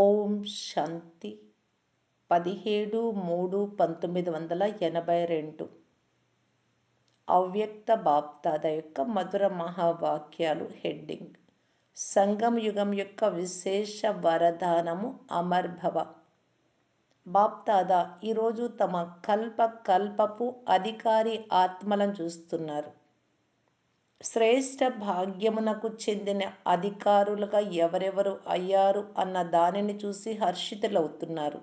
ఓం శాంతి. పదిహేడు మూడు పంతొమ్మిది వందల ఎనభై రెండు. అవ్యక్త బాప్తాద యొక్క మధుర మహావాక్యాలు హెడ్డింగ్. సంగం యుగం యొక్క విశేష వరదానము అమర్భవ. బాప్తాద ఈరోజు తమ కల్ప కల్పపు అధికారి ఆత్మలను చూస్తున్నారు. శ్రేష్ఠ భాగ్యమునకు చెందిన అధికారులుగా ఎవరెవరు అయ్యారు అన్న దానిని చూసి హర్షితులవుతున్నారు.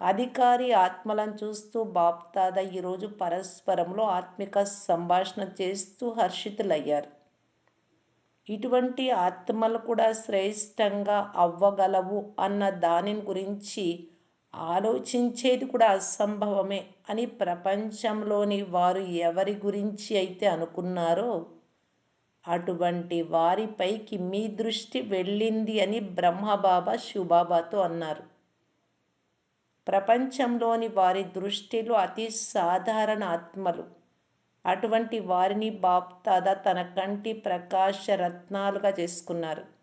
అధికారి ఆత్మలను చూస్తూ బాప్తాద ఈరోజు పరస్పరంలో ఆత్మిక సంభాషణ చేస్తూ హర్షితులయ్యారు. ఇటువంటి ఆత్మలు కూడా శ్రేష్టంగా అవ్వగలవు అన్న దానిని గురించి ఆలోచించేది కూడా అసంభవమే అని ప్రపంచంలోని వారు ఎవరి గురించి అయితే అనుకున్నారో అటువంటి వారిపైకి మీ దృష్టి వెళ్ళింది అని బ్రహ్మబాబా శివబాబాతో అన్నారు. ప్రపంచంలోని వారి దృష్టిలో అతి సాధారణ ఆత్మలు. అటువంటి వారిని బాప్తాదా తన కంటి ప్రకాశ రత్నాలుగా చేసుకున్నారు.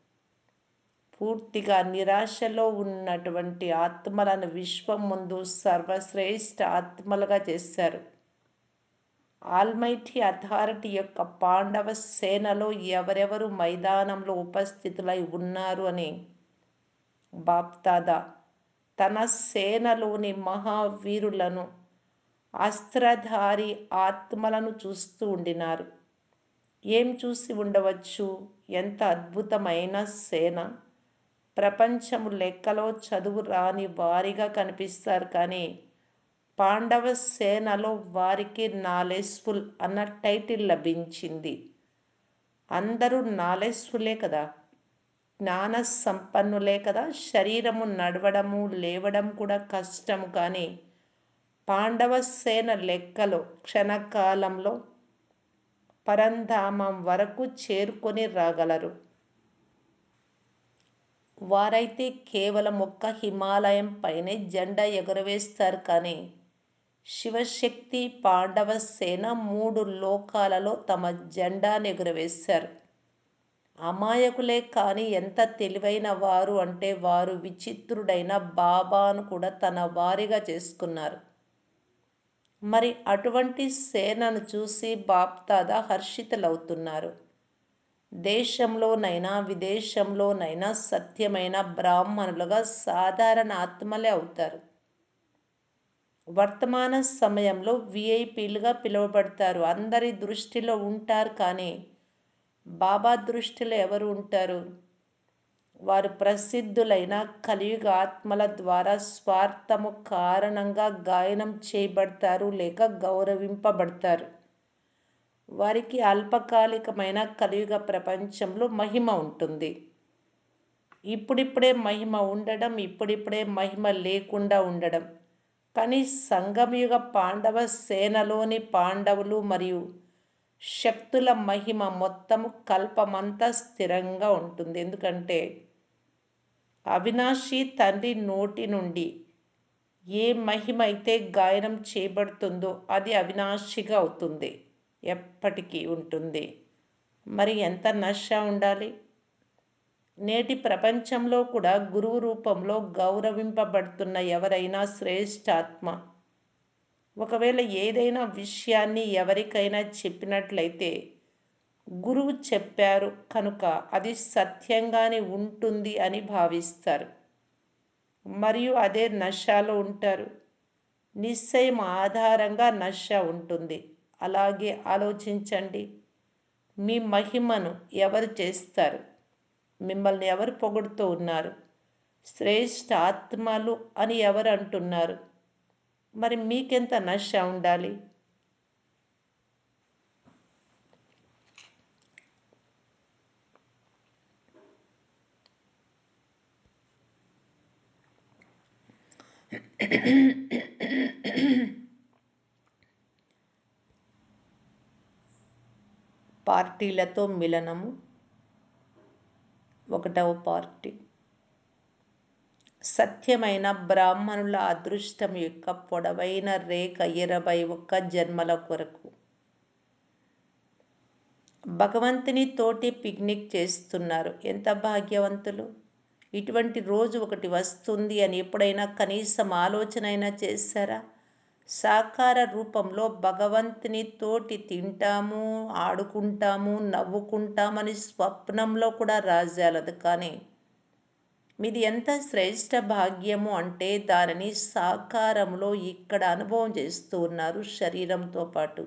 పూర్తిగా నిరాశలో ఉన్నటువంటి ఆత్మలను విశ్వం ముందు సర్వశ్రేష్ఠ ఆత్మలుగా చేశారు. ఆల్మైటీ అథారిటీ యొక్క పాండవ సేనలో ఎవరెవరు మైదానంలో ఉపస్థితులై ఉన్నారు అని బాప్తాదా తన సేనలోని మహావీరులను అస్త్రధారి ఆత్మలను చూస్తూ ఉండినారు. ఏం చూసి ఉండవచ్చు? ఎంత అద్భుతమైన సేన! ప్రపంచము లెక్కలో చదువు రాని వారిగా కనిపిస్తారు కానీ పాండవ సేనలో వారికి నాలెజ్ఫుల్ అన్న టైటిల్ లభించింది. అందరూ నాలెడ్జ్ఫుల్లే కదా? జ్ఞాన సంపన్నులే కదా? శరీరము నడవడము లేవడం కూడా కష్టము కానీ పాండవ సేన లెక్కలో క్షణకాలంలో పరంధామం వరకు చేరుకొని రాగలరు. వారైతే కేవలం ఒక్క హిమాలయం పైనే జెండా ఎగురవేస్తారు కానీ శివశక్తి పాండవ సేన మూడు లోకాలలో తమ జెండాను ఎగురవేశారు. అమాయకులే కానీ ఎంత తెలివైన వారు అంటే వారు విచిత్రుడైన బాబాను కూడా తన వారిగా చేసుకున్నారు. మరి అటువంటి సేనను చూసి బాప్తాదా హర్షితులవుతున్నారు. దేశంలోనైనా విదేశంలోనైనా సత్యమైన బ్రాహ్మణులుగా సాధారణ ఆత్మలే అవుతారు. వర్తమాన సమయంలో విఐపీలుగా పిలువబడతారు. అందరి దృష్టిలో ఉంటారు కానీ బాబా దృష్టిలో ఎవరు ఉంటారు? వారు ప్రసిద్ధులైన కలియుగ ఆత్మల ద్వారా స్వార్థము కారణంగా గాయనం చేయబడతారు లేక గౌరవింపబడతారు. వారికి అల్పకాలికమైన కలియుగ ప్రపంచంలో మహిమ ఉంటుంది. ఇప్పుడిప్పుడే మహిమ ఉండడం ఇప్పుడిప్పుడే మహిమ లేకుండా ఉండడం. కానీ సంగమయుగ పాండవ సేనలోని పాండవులు మరియు శక్తుల మహిమ మొత్తము కల్పమంతా స్థిరంగా ఉంటుంది. ఎందుకంటే అవినాశి తండ్రి నోటి నుండి ఏ మహిమ అయితే గాయనం చేయబడుతుందో అది అవినాశిగా అవుతుంది. ఎప్పటికీ ఉంటుంది. మరి ఎంత నష ఉండాలి? నేటి ప్రపంచంలో కూడా గురువు రూపంలో గౌరవింపబడుతున్న ఎవరైనా శ్రేష్ఠాత్మ ఒకవేళ ఏదైనా విషయాన్ని ఎవరికైనా చెప్పినట్లయితే గురువు చెప్పారు కనుక అది సత్యంగానే ఉంటుంది అని భావిస్తారు. మరియు అదే నషాలో ఉంటారు. నిశ్చయం ఆధారంగా నష ఉంటుంది. అలాగే ఆలోచించండి. మీ మహిమను ఎవరు చేస్తారు? మిమ్మల్ని ఎవరు పొగుడుతూ ఉన్నారు? శ్రేష్ఠ ఆత్మలు అని ఎవరు అంటున్నారు? మరి మీకెంత నష ఉండాలి? పార్టీలతో మిలనము. ఒకటవ పార్టీ. సత్యమైన బ్రాహ్మణుల అదృష్టం యొక్క పొడవైన రేఖ ఇరవై ఒక్క జన్మల కొరకు. భగవంతుని తోటి పిక్నిక్ చేస్తున్నారు. ఎంత భాగ్యవంతులు. ఇటువంటి రోజు ఒకటి వస్తుంది అని ఎప్పుడైనా కనీసం ఆలోచన అయినా చేశారా? సాకార రూపంలో భగవంతుని తోటి తింటాము ఆడుకుంటాము నవ్వుకుంటామని స్వప్నంలో కూడా రాజాలదు. కానీ మీది ఎంత శ్రేష్ట భాగ్యము అంటే దానిని సాకారంలో ఇక్కడ అనుభవం చేస్తూ ఉన్నారు శరీరంతో పాటు.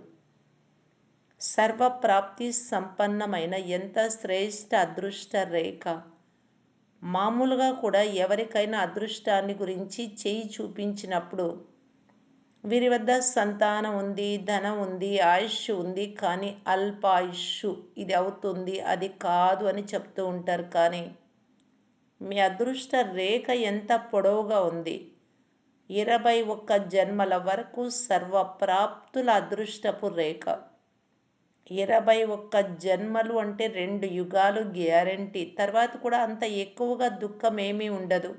సర్వప్రాప్తి సంపన్నమైన ఎంత శ్రేష్ట అదృష్ట రేఖ. మామూలుగా కూడా ఎవరికైనా అదృష్టాన్ని గురించి చేయి చూపించినప్పుడు వీరి వద్ద సంతానం ఉంది ధనం ఉంది ఆయుష్ ఉంది కానీ అల్పాయుష్ ఇది అవుతుంది అది కాదు అని చెప్తూ ఉంటారు. కానీ మీ అదృష్ట రేఖ ఎంత పొడవుగా ఉంది? ఇరవై ఒక్క జన్మల వరకు సర్వప్రాప్తుల అదృష్టపు రేఖ. ఇరవై ఒక్క జన్మలు అంటే రెండు యుగాలు గ్యారంటీ. తర్వాత కూడా అంత ఎక్కువగా దుఃఖం ఏమీ ఉండదు.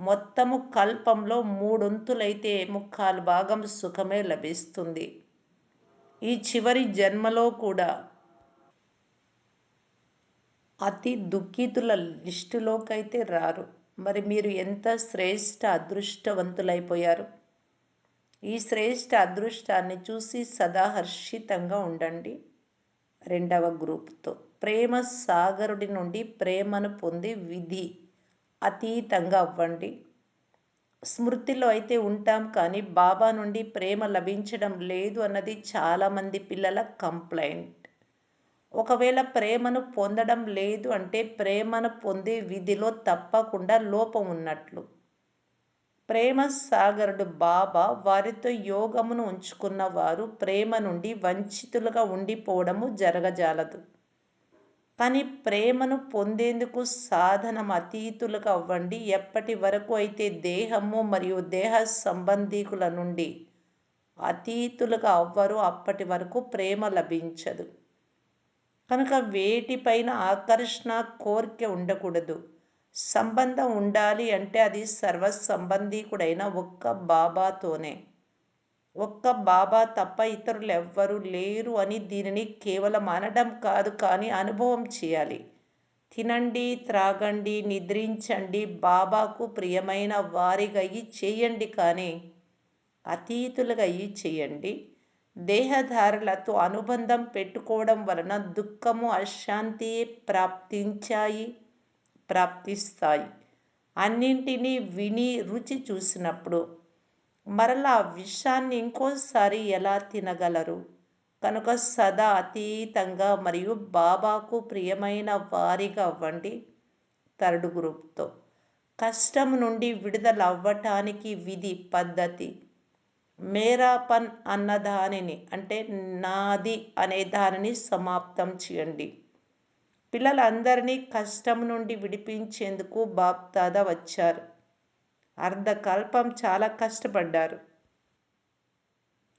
మొత్తము కల్పంలో మూడొంతులైతే ముక్కాలు భాగం సుఖమే లభిస్తుంది. ఈ చివరి జన్మలో కూడా అతి దుఃఖితుల లిస్టులోకైతే రారు. మరి మీరు ఎంత శ్రేష్ట అదృష్టవంతులైపోయారు? ఈ శ్రేష్ట అదృష్టాన్ని చూసి సదా హర్షితంగా ఉండండి. రెండవ గ్రూప్తో. ప్రేమ సాగరుడి నుండి ప్రేమను పొంది విధి. అతీతంగా అవ్వండి. స్మృతిలో అయితే ఉంటాం కానీ బాబా నుండి ప్రేమ లభించడం లేదు అన్నది చాలామంది పిల్లల కంప్లైంట్. ఒకవేళ ప్రేమను పొందడం లేదు అంటే ప్రేమను పొందే విధిలో తప్పకుండా లోపం ఉన్నట్లు. ప్రేమ సాగరుడు బాబా వారితో యోగమును ఉంచుకున్న వారు ప్రేమ నుండి వంచితులుగా ఉండిపోవడము జరగజాలదు. కానీ ప్రేమను పొందేందుకు సాధనం అతీతులుగా అవ్వండి ఎప్పటి వరకు అయితే దేహము మరియు దేహ సంబంధీకుల నుండి అతీతులుగా అవ్వరు అప్పటి వరకు ప్రేమ లభించదు. కనుక వేటిపైన ఆకర్షణ కోరిక ఉండకూడదు. సంబంధం ఉండాలి అంటే అది సర్వ సంబంధీకుడైన ఒక్క బాబాతోనే. ఒక్క బాబా తప్ప ఇతరులు ఎవ్వరూ లేరు అని దీనిని కేవలం అనడం కాదు కానీ అనుభవం చేయాలి. తినండి త్రాగండి నిద్రించండి బాబాకు ప్రియమైన వారిగా చేయండి కానీ అతీతులుగా చేయండి. దేహధారులతో అనుబంధం పెట్టుకోవడం వలన దుఃఖము అశాంతి ప్రాప్తించాయి ప్రాప్తిస్తాయి. అన్నింటినీ విని రుచి చూసినప్పుడు మరలా విషాన్ని ఇంకోసారి ఎలా తినగలరు? కనుక సదా అతీతంగా మరియు బాబాకు ప్రియమైన వారిగా అవ్వండి థర్డ్ గ్రూప్తో. కష్టం నుండి విడుదల అవ్వటానికి విధి పద్ధతి. మేరాపన్ అన్న దానిని అంటే నాది అనే దానిని సమాప్తం చేయండి. పిల్లలందరినీ కష్టం నుండి విడిపించేందుకు బాప్తాద వచ్చారు. అర్ధకల్పం చాలా కష్టపడ్డారు.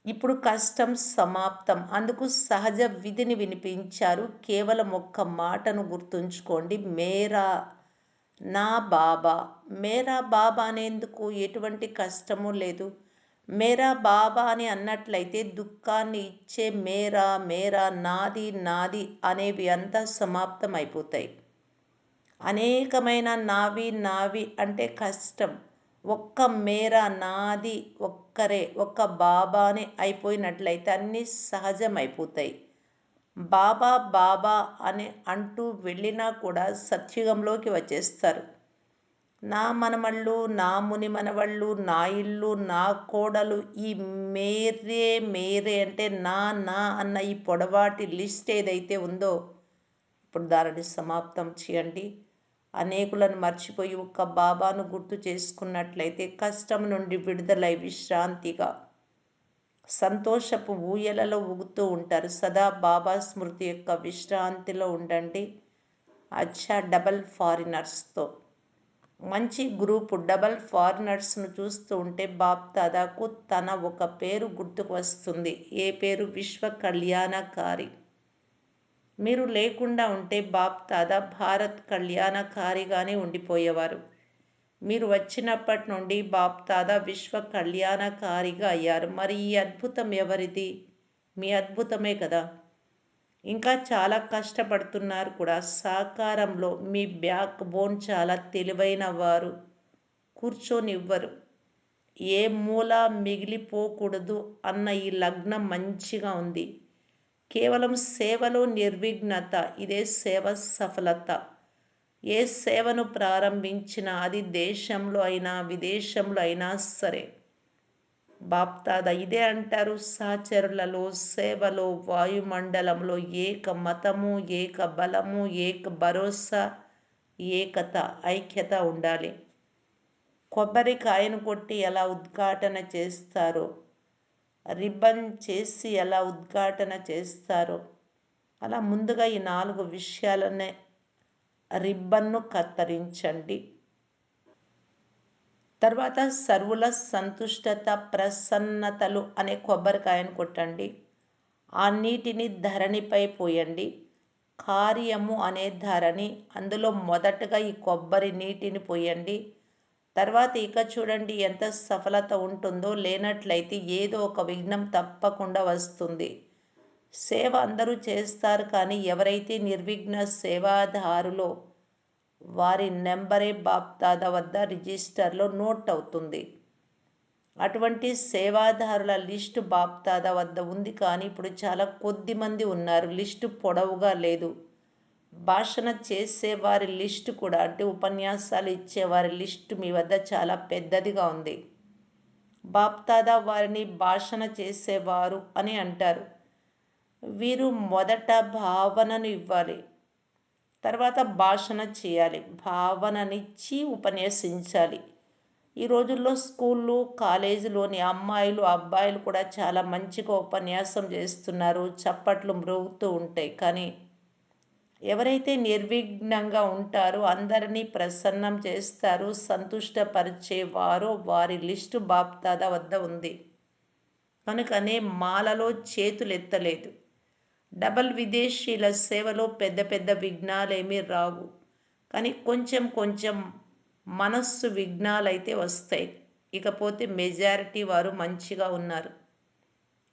ఇప్పుడు కష్టం సమాప్తం. అందుకు సహజ విధిని వినిపించారు. కేవలం ఒక్క మాటను గుర్తుంచుకోండి. మేరా నా బాబా. మేరా బాబా అనేందుకు ఎటువంటి కష్టము లేదు. మేరా బాబా అని అన్నట్లయితే దుఃఖాన్ని ఇచ్చే మేరా మేరా నాది నాది అనేవి అంతా సమాప్తం అయిపోతాయి అనేకమైన నావి నావి అంటే కష్టం. ఒక్క మేరా నాది ఒక్కరే ఒక్క బాబాని అయిపోయినట్లయితే అన్నీ సహజం అయిపోతాయి బాబా బాబా అని అంటూ వెళ్ళినా కూడా సత్యుగంలోకి వచ్చేస్తారు. నా మనమళ్ళు నా ముని మనవళ్ళు నా ఇల్లు నా కోడలు ఈ మేరే మేరే అంటే నా నా అన్న ఈ పొడవాటి లిస్ట్ ఏదైతే ఉందో ఇప్పుడు దానిని సమాప్తం చేయండి. అనేకులను మర్చిపోయి ఒక్క బాబాను గుర్తు చేసుకున్నట్లయితే కష్టం నుండి విడుదలై విశ్రాంతిగా సంతోషపు ఊయలలో ఊగుతూ ఉంటారు. సదా బాబా స్మృతి యొక్క విశ్రాంతిలో ఉండండి. అచ్చా డబల్ ఫారినర్స్తో. మంచి గ్రూపు డబల్ ఫారినర్స్ను చూస్తూ ఉంటే బాప్ దాదాకు తన ఒక పేరు గుర్తుకు వస్తుంది. ఏ పేరు? విశ్వ కళ్యాణకారి మీరు లేకుండా ఉంటే బాప్ దాదా భారత్ కళ్యాణకారిగానే ఉండిపోయేవారు. మీరు వచ్చినప్పటి నుండి బాప్ దాదా విశ్వ కళ్యాణకారిగా అయ్యారు. మరి ఈ అద్భుతం ఎవరిది? మీ అద్భుతమే కదా. ఇంకా చాలా కష్టపడుతున్నారు కూడా. సహకారంలో మీ బ్యాక్ బోన్ చాలా తెలివైన వారు. కూర్చొనివ్వరు. ఏ మూల మిగిలిపోకూడదు అన్న ఈ లగ్నం మంచిగా ఉంది. కేవలం సేవలో నిర్విఘ్నత ఇదే సేవ సఫలత. ఏ సేవను ప్రారంభించినా అది దేశంలో అయినా విదేశంలో అయినా సరే. బాప్తాద ఇదే అంటారు సహచరులలో సేవలో వాయుమండలంలో ఏక మతము ఏక బలము ఏక భరోసా ఏకత ఐక్యత ఉండాలి. కొబ్బరికాయను కొట్టి ఎలా ఉద్ఘాటన చేస్తారో రిబ్బన్ చేసి ఎలా ఉద్ఘాటన చేస్తారో. అలా ముందుగా ఈ నాలుగు విషయాలనే రిబ్బన్ను కత్తిరించండి. తర్వాత సర్వుల సంతుష్టత ప్రసన్నతలు అనే కొబ్బరికాయను కొట్టండి. ఆ నీటిని ధరణిపై పోయండి. కార్యము అనే ధరణి అందులో మొదటగా ఈ కొబ్బరి నీటిని పోయండి. తర్వాత ఇక చూడండి ఎంత సఫలత ఉంటుందో లేనట్లయితే ఏదో ఒక విఘ్నం తప్పకుండా వస్తుంది. సేవ అందరూ చేస్తారు కానీ ఎవరైతే నిర్విఘ్న సేవాదారులో వారి నెంబరే బాప్దాద వద్ద రిజిస్టర్లో నోట్ అవుతుంది. అటువంటి సేవాదారుల లిస్టు బాప్దాద వద్ద ఉంది కానీ ఇప్పుడు చాలా కొద్ది మంది ఉన్నారు. లిస్టు పొడవుగా లేదు. భాషణ చేసేవారి లిస్టు కూడా అంటే ఉపన్యాసాలు ఇచ్చేవారి లిస్టు మీ వద్ద చాలా పెద్దదిగా ఉంది. బాప్దాద వారిని భాషణ చేసేవారు అని అంటారు. వీరు మొదట భావనను ఇవ్వాలి తర్వాత భాషణ చేయాలి భావననిచ్చి ఉపన్యసించాలి. ఈ రోజుల్లో స్కూళ్ళు కాలేజీలోని అమ్మాయిలు అబ్బాయిలు కూడా చాలా మంచిగా ఉపన్యాసం చేస్తున్నారు చప్పట్లు మ్రోగుతూ ఉంటాయి. కానీ ఎవరైతే నిర్విఘ్నంగా ఉంటారో అందరినీ ప్రసన్నం చేస్తారు సంతుష్టపరిచేవారో వారి లిస్టు బాప్దాద వద్ద ఉంది. కనుకనే మాలలో చేతులెత్తలేదు. డబల్ విదేశీల సేవలో పెద్ద పెద్ద విఘ్నాలేమీ రావు. కానీ కొంచెం కొంచెం మనస్సు విఘ్నాలైతే వస్తాయి. ఇకపోతే మెజారిటీ వారు మంచిగా ఉన్నారు.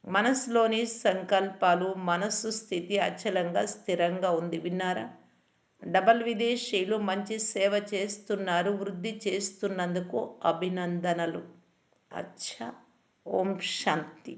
మనసులోని సంకల్పాలు మనస్సు స్థితి అచలంగా స్థిరంగా ఉంది. విన్నారా? డబల్ విదేశీయులు మంచి సేవ చేస్తున్నారు వృద్ధి చేస్తున్నందుకు అభినందనలు. అచ్చా! ఓం శాంతి.